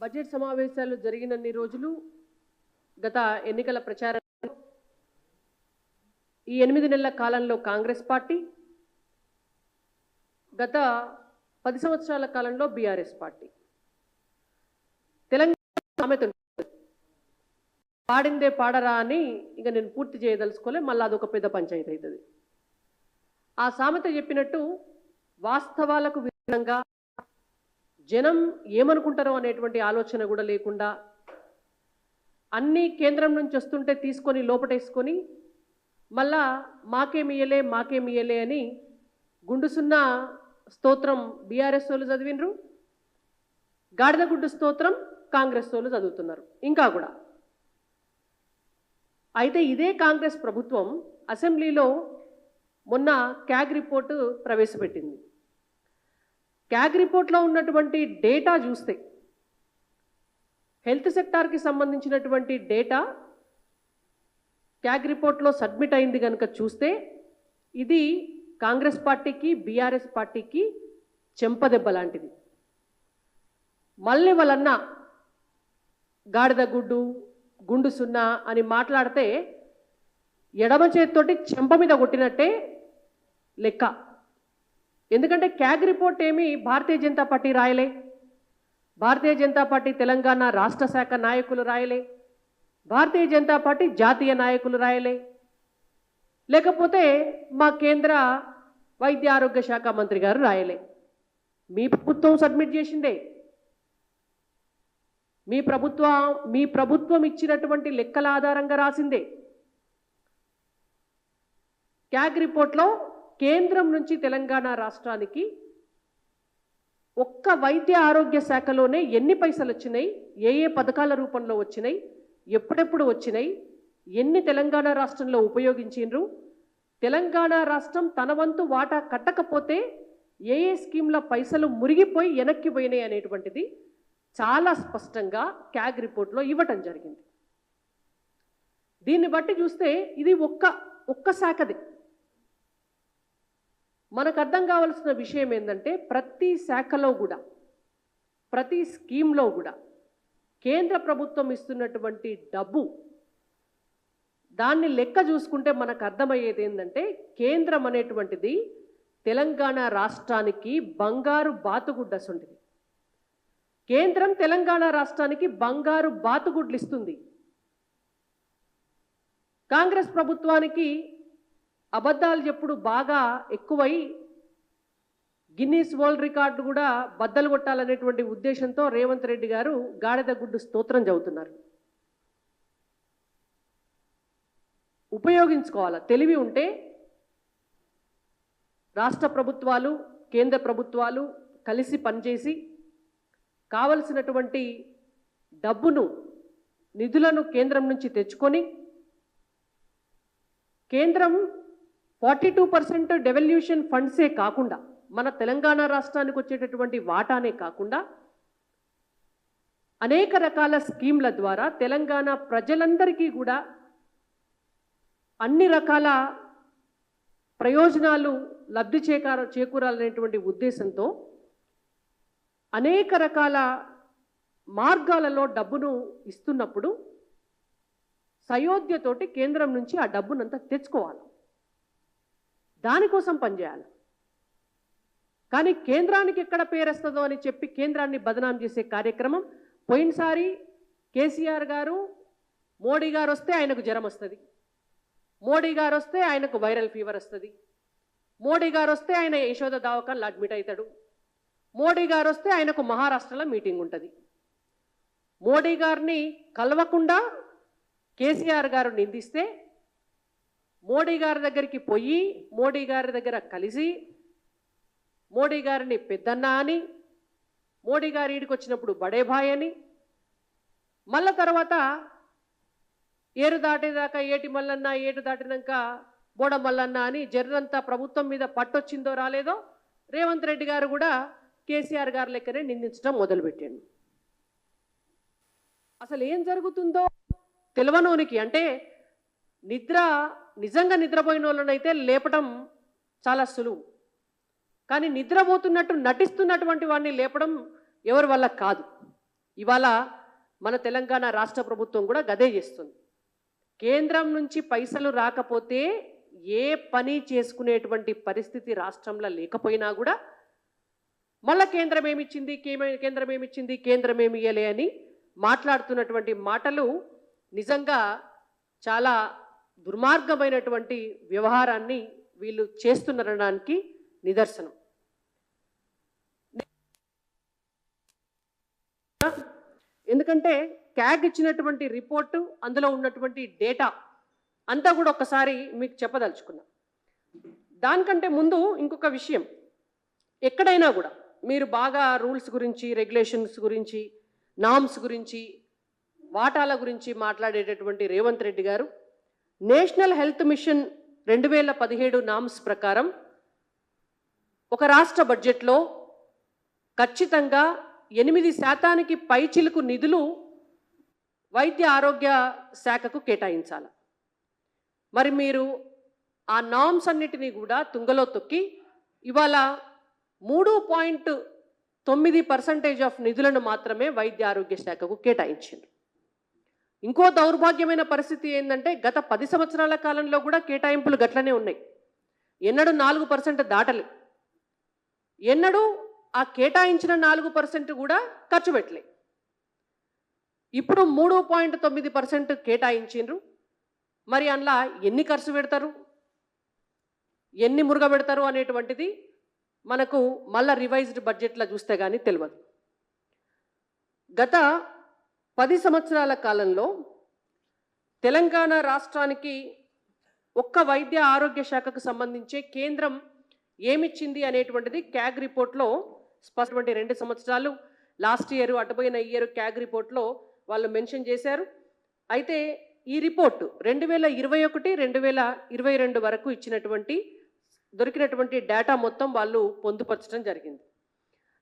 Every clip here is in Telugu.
బడ్జెట్ సమావేశాలు జరిగినన్ని రోజులు గత ఎన్నికల ప్రచారంలో ఈ ఎనిమిది నెలల కాలంలో కాంగ్రెస్ పార్టీ గత పది సంవత్సరాల కాలంలో బీఆర్ఎస్ పార్టీ. తెలంగాణ సామెత పాడిందే పాడరా అని ఇక నేను పూర్తి చేయదలుచుకోలే మళ్ళీ అదొక పెద్ద పంచాయతీ అవుతుంది ఆ సామెత చెప్పినట్టు వాస్తవాలకు విధంగా జనం ఏమనుకుంటారో అనేటువంటి ఆలోచన కూడా లేకుండా అన్ని కేంద్రం నుంచి వస్తుంటే తీసుకొని లోపటేసుకొని మళ్ళా మాకేమియలే మాకేమియలే అని గుండుసున్న స్తోత్రం బీఆర్ఎస్ వాళ్ళు చదివినరు గాడిదగుడ్డు స్తోత్రం కాంగ్రెస్ వాళ్ళు చదువుతున్నారు. ఇంకా కూడా. అయితే ఇదే కాంగ్రెస్ ప్రభుత్వం అసెంబ్లీలో మొన్న క్యాగ్ రిపోర్టు ప్రవేశపెట్టింది. క్యాగ్ రిపోర్ట్లో ఉన్నటువంటి డేటా చూస్తే హెల్త్ సెక్టార్కి సంబంధించినటువంటి డేటా క్యాగ్ రిపోర్ట్లో సబ్మిట్ అయింది కనుక చూస్తే ఇది కాంగ్రెస్ పార్టీకి బీఆర్ఎస్ పార్టీకి చెంపదెబ్బ లాంటిది. మళ్ళీ వాళ్ళన్న గాడిద గుడ్డు గుండు సున్నా అని మాట్లాడితే ఎడమ చేతితోటి చెంప మీద కొట్టినట్టే లెక్క. ఎందుకంటే క్యాగ్ రిపోర్ట్ ఏమి భారతీయ జనతా పార్టీ రాయలే. భారతీయ జనతా పార్టీ తెలంగాణ రాష్ట్ర శాఖ నాయకులు రాయలే. భారతీయ జనతా పార్టీ జాతీయ నాయకులు రాయలే. లేకపోతే మా కేంద్ర వైద్య ఆరోగ్య శాఖ మంత్రి గారు రాయలే. మీ ప్రభుత్వం సబ్మిట్ చేసిందే. మీ ప్రభుత్వం మీ ప్రభుత్వం ఇచ్చినటువంటి లెక్కల ఆధారంగా రాసిందే. క్యాగ్ రిపోర్ట్లో కేంద్రం నుంచి తెలంగాణ రాష్ట్రానికి ఒక్క వైద్య ఆరోగ్య శాఖలోనే ఎన్ని పైసలు వచ్చినాయి? ఏ ఏ పథకాల రూపంలో వచ్చినాయి? ఎప్పుడెప్పుడు వచ్చినాయి? ఎన్ని తెలంగాణ రాష్ట్రంలో ఉపయోగించిండ్రు తెలంగాణ రాష్ట్రం తన వంతు వాటా కట్టకపోతే ఏ ఏ స్కీమ్ల పైసలు మురిగిపోయి వెనక్కి పోయినాయి అనేటువంటిది చాలా స్పష్టంగా క్యాగ్ రిపోర్ట్లో ఇవ్వటం జరిగింది. దీన్ని బట్టి చూస్తే ఇది ఒక్క ఒక్క శాఖది. మనకు అర్థం కావాల్సిన విషయం ఏంటంటే ప్రతి శాఖలో కూడా ప్రతి స్కీమ్లో కూడా కేంద్ర ప్రభుత్వం ఇస్తున్నటువంటి డబ్బు దాన్ని లెక్క చూసుకుంటే మనకు అర్థమయ్యేది ఏంటంటే కేంద్రం అనేటువంటిది తెలంగాణ రాష్ట్రానికి బంగారు బాతుగుడ్డసుంటిది కేంద్రం తెలంగాణ రాష్ట్రానికి బంగారు బాతుగుడ్లు ఇస్తుంది. కాంగ్రెస్ ప్రభుత్వానికి అబద్ధాలు చెప్పుడు బాగా ఎక్కువై గిన్నీస్ వరల్డ్ రికార్డు కూడా బద్దలు కొట్టాలనేటువంటి ఉద్దేశంతో రేవంత్ రెడ్డి గారు గాడిద గుడ్డు స్తోత్రం చదువుతున్నారు. ఉపయోగించుకోవాలి? తెలివి ఉంటే రాష్ట్ర ప్రభుత్వాలు కేంద్ర ప్రభుత్వాలు కలిసి పనిచేసి కావలసినటువంటి డబ్బును నిధులను కేంద్రం నుంచి తెచ్చుకొని కేంద్రం ఫార్టీ టూ పర్సెంట్ డెవల్యూషన్ ఫండ్సే కాకుండా మన తెలంగాణ రాష్ట్రానికి వచ్చేటటువంటి వాటానే కాకుండా అనేక రకాల స్కీమ్ల ద్వారా తెలంగాణ ప్రజలందరికీ కూడా అన్ని రకాల ప్రయోజనాలు లబ్ధి చేకూర చేకూరాలనేటువంటి ఉద్దేశంతో అనేక రకాల మార్గాలలో డబ్బును ఇస్తున్నప్పుడు సయోధ్యతోటి కేంద్రం నుంచి ఆ డబ్బునంతా తెచ్చుకోవాలి. దానికోసం పనిచేయాలి. కానీ కేంద్రానికి ఎక్కడ పేరేస్తుందో అని చెప్పి కేంద్రాన్ని బదనాం చేసే కార్యక్రమం పోయినసారి కేసీఆర్ గారు మోడీ గారు వస్తే ఆయనకు జ్వరం వస్తుంది. మోడీ గారు వస్తే ఆయనకు వైరల్ ఫీవర్ వస్తుంది. మోడీ గారు వస్తే ఆయన యశోద దావకాల్లో అడ్మిట్ అవుతాడు. మోడీ గారు వస్తే ఆయనకు మహారాష్ట్రలో మీటింగ్ ఉంటుంది. మోడీ గారిని కలవకుండా కేసీఆర్ గారు నిందిస్తే మోడీ గారి దగ్గరికి పోయి మోడీ గారి దగ్గర కలిసి మోడీ గారిని పెద్దన్న అని మోడీ గారి ఈడికి వచ్చినప్పుడు బడేభాయ్ అని మళ్ళా తర్వాత ఏరు దాటేదాకా ఏటి మల్లన్న ఏటు దాటినాక బోడ మల్లన్న అని జర్రంతా ప్రభుత్వం మీద పట్టొచ్చిందో రాలేదో రేవంత్ రెడ్డి గారు కూడా కేసీఆర్ గారి లెక్కనే నిందించడం మొదలుపెట్టాడు. అసలు ఏం జరుగుతుందో తెలవనోనికి అంటే నిద్ర నిజంగా నిద్రపోయిన వాళ్ళనైతే లేపడం చాలా సులువు. కానీ నిద్రపోతున్నట్టు నటిస్తున్నటువంటి వాడిని లేపడం ఎవరి వల్ల కాదు. ఇవాళ మన తెలంగాణ రాష్ట్ర ప్రభుత్వం కూడా గదే చేస్తుంది. కేంద్రం నుంచి పైసలు రాకపోతే ఏ పని చేసుకునేటువంటి పరిస్థితి రాష్ట్రంలో లేకపోయినా కూడా మళ్ళా కేంద్రం ఏమిచ్చింది కేంద్రం ఏమిచ్చింది కేంద్రం ఏమి ఇయ్యలే అని మాట్లాడుతున్నటువంటి మాటలు నిజంగా చాలా దుర్మార్గమైనటువంటి వ్యవహారాన్ని వీళ్ళు చేస్తున్నారనడానికి నిదర్శనం. ఎందుకంటే క్యాగ్ ఇచ్చినటువంటి రిపోర్టు అందులో ఉన్నటువంటి డేటా అంతా కూడా ఒకసారి మీకు చెప్పదలుచుకున్నా. దానికంటే ముందు ఇంకొక విషయం. ఎక్కడైనా కూడా మీరు బాగా రూల్స్ గురించి రెగ్యులేషన్స్ గురించి నామ్స్ గురించి వాటాల గురించి మాట్లాడేటటువంటి రేవంత్ రెడ్డి గారు నేషనల్ హెల్త్ మిషన్ రెండు వేల పదిహేడు నామ్స్ ప్రకారం ఒక రాష్ట్ర బడ్జెట్లో ఖచ్చితంగా ఎనిమిది శాతానికి పైచిలుకు నిధులు వైద్య ఆరోగ్య శాఖకు కేటాయించాలి. మరి మీరు ఆ నామ్స్ అన్నిటినీ కూడా తుంగలో తొక్కి ఇవాళ మూడు పాయింట్ తొమ్మిది పర్సంటేజ్ ఆఫ్ నిధులను మాత్రమే వైద్య ఆరోగ్య శాఖకు కేటాయించింది ఇంకో దౌర్భాగ్యమైన పరిస్థితి ఏంటంటే గత పది సంవత్సరాల కాలంలో కూడా కేటాయింపులు గట్లనే ఉన్నాయి. ఎన్నడూ నాలుగు పర్సెంట్ దాటలే. ఎన్నడూ ఆ కేటాయించిన నాలుగు పర్సెంట్ కూడా ఖర్చు పెట్టలే. ఇప్పుడు మూడు పాయింట్ తొమ్మిది పర్సెంట్ కేటాయించిండ్రు. మరి అందులో ఎన్ని ఖర్చు పెడతారు? ఎన్ని మురుగ పెడతారు అనేటువంటిది మనకు మళ్ళా రివైజ్డ్ బడ్జెట్లో చూస్తే కానీ తెలియదు గత పది సంవత్సరాల కాలంలో తెలంగాణ రాష్ట్రానికి ఒక్క వైద్య ఆరోగ్య శాఖకు సంబంధించే కేంద్రం ఏమిచ్చింది అనేటువంటిది క్యాగ్ రిపోర్ట్లో స్పష్టమైన రెండు సంవత్సరాలు. లాస్ట్ ఇయర్ అటుపోయిన ఇయర్ క్యాగ్ రిపోర్ట్లో వాళ్ళు మెన్షన్ చేశారు. అయితే ఈ రిపోర్టు రెండు వేల ఇరవై ఒకటి రెండు వేల ఇరవై రెండు వరకు ఇచ్చినటువంటి దొరికినటువంటి డేటా మొత్తం వాళ్ళు పొందుపరచడం జరిగింది.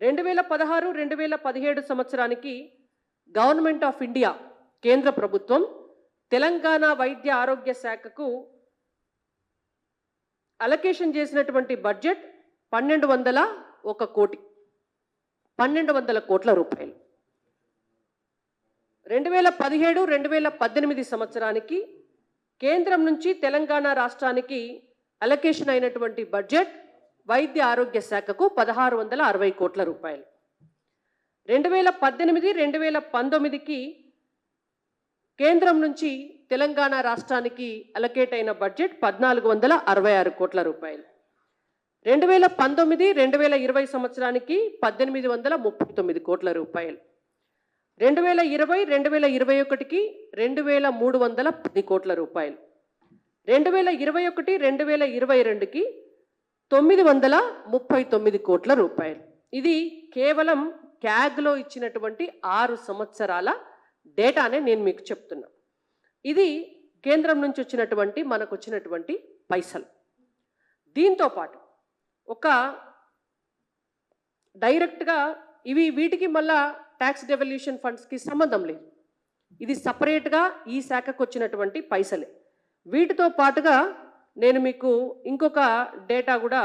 రెండు వేల పదహారు రెండు వేల పదిహేడు సంవత్సరానికి గవర్నమెంట్ ఆఫ్ ఇండియా కేంద్ర ప్రభుత్వం తెలంగాణ వైద్య ఆరోగ్య శాఖకు అలకేషన్ చేసినటువంటి బడ్జెట్ పన్నెండు వందల ఒక కోటి పన్నెండు వందల కోట్ల రూపాయలు. రెండు వేల పదిహేడు రెండు వేల పద్దెనిమిది సంవత్సరానికి కేంద్రం నుంచి తెలంగాణ రాష్ట్రానికి అలకేషన్ అయినటువంటి బడ్జెట్ వైద్య ఆరోగ్య శాఖకు పదహారు వందల అరవై కోట్ల రూపాయలు. రెండు వేల పద్దెనిమిది రెండు వేల పంతొమ్మిదికి కేంద్రం నుంచి తెలంగాణ రాష్ట్రానికి అలకేట్ అయిన బడ్జెట్ పద్నాలుగు వందల అరవై ఆరు కోట్ల రూపాయలు. రెండు వేల పంతొమ్మిది రెండు వేల ఇరవై సంవత్సరానికి పద్దెనిమిది వందల ముప్పై తొమ్మిది కోట్ల రూపాయలు. రెండు వేల ఇరవై రెండు వేల ఇరవై ఒకటికి రెండు వేల మూడు వందల పది కోట్ల రూపాయలు. రెండు వేల ఇరవై ఒకటి రెండు వేల ఇరవై రెండుకి తొమ్మిది వందల ముప్పై తొమ్మిది కోట్ల రూపాయలు. ఇది కేవలం క్యాగ్లో ఇచ్చినటువంటి ఆరు సంవత్సరాల డేటానే నేను మీకు చెప్తున్నా. ఇది కేంద్రం నుంచి వచ్చినటువంటి మనకు వచ్చినటువంటి పైసలు. దీంతో పాటు ఒక డైరెక్ట్గా ఇవి వీటికి మళ్ళా ట్యాక్స్ డెవల్యూషన్ ఫండ్స్కి సంబంధం లేదు. ఇది సపరేట్గా ఈ శాఖకు వచ్చినటువంటి పైసలే. వీటితో పాటుగా నేను మీకు ఇంకొక డేటా కూడా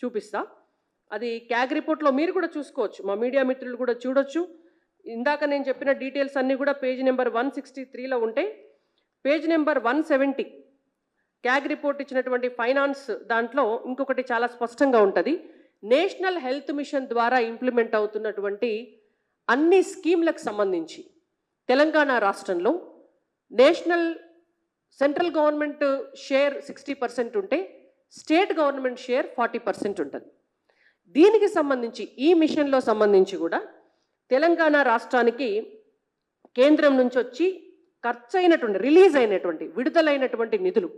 చూపిస్తా. అది క్యాగ్ రిపోర్ట్లో మీరు కూడా చూసుకోవచ్చు. మా మీడియా మిత్రులు కూడా చూడొచ్చు. ఇందాక నేను చెప్పిన డీటెయిల్స్ అన్నీ కూడా పేజ్ నెంబర్ వన్ సిక్స్టీ త్రీలో ఉంటాయి page number one seventy CAG report ఇచ్చినటువంటి ఫైనాన్స్ దాంట్లో ఇంకొకటి చాలా స్పష్టంగా ఉంటుంది. నేషనల్ హెల్త్ మిషన్ ద్వారా ఇంప్లిమెంట్ అవుతున్నటువంటి అన్ని స్కీమ్లకు సంబంధించి తెలంగాణ రాష్ట్రంలో national central government share sixty percent ఉంటే state government share forty percent ఉంటుంది. దీనికి సంబంధించి ఈ మిషన్లో సంబంధించి కూడా తెలంగాణ రాష్ట్రానికి కేంద్రం నుంచి వచ్చి ఖర్చు అయినటువంటి రిలీజ్ అయినటువంటి విడుదలైనటువంటి నిధులు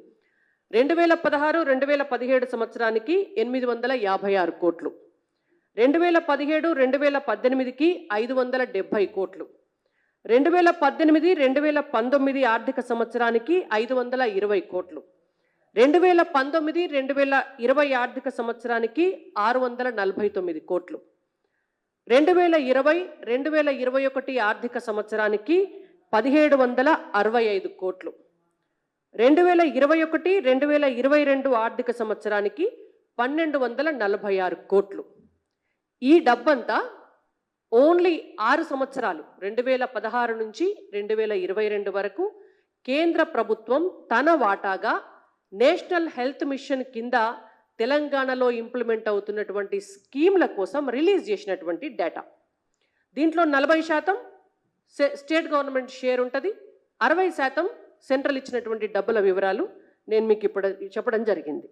రెండు వేల పదహారు రెండు వేల పదిహేడు సంవత్సరానికి ఎనిమిది వందల యాభై ఆరు కోట్లు. రెండు వేల పదిహేడు రెండు వేల పద్దెనిమిదికి ఐదు వందల డెబ్భై కోట్లు. రెండు వేల పద్దెనిమిది రెండు వేల పంతొమ్మిది ఆర్థిక సంవత్సరానికి ఐదు వందల ఇరవై కోట్లు. రెండు వేల పంతొమ్మిది రెండు వేల ఇరవై ఆర్థిక సంవత్సరానికి ఆరు వందల నలభై తొమ్మిది కోట్లు. రెండు వేల ఇరవై రెండు వేల ఇరవై ఒకటి ఆర్థిక సంవత్సరానికి పదిహేడు వందల అరవై ఐదు కోట్లు. రెండు వేల ఇరవై ఒకటి రెండు వేల ఇరవై రెండు ఆర్థిక సంవత్సరానికి పన్నెండు వందల నలభై ఆరు కోట్లు. ఈ డబ్బంతా ఓన్లీ ఆరు సంవత్సరాలు రెండు వేల పదహారు నుంచి రెండు వేల ఇరవై రెండు వరకు కేంద్ర ప్రభుత్వం తన వాటాగా నేషనల్ హెల్త్ మిషన్ కింద తెలంగాణలో ఇంప్లిమెంట్ అవుతున్నటువంటి స్కీమ్ల కోసం రిలీజ్ చేసినటువంటి డేటా. దీంట్లో నలభై శాతం స్టేట్ గవర్నమెంట్ షేర్ ఉంటుంది. అరవై శాతం సెంట్రల్ ఇచ్చినటువంటి డబ్బుల వివరాలు నేను మీకు ఇప్పుడు చెప్పడం జరిగింది.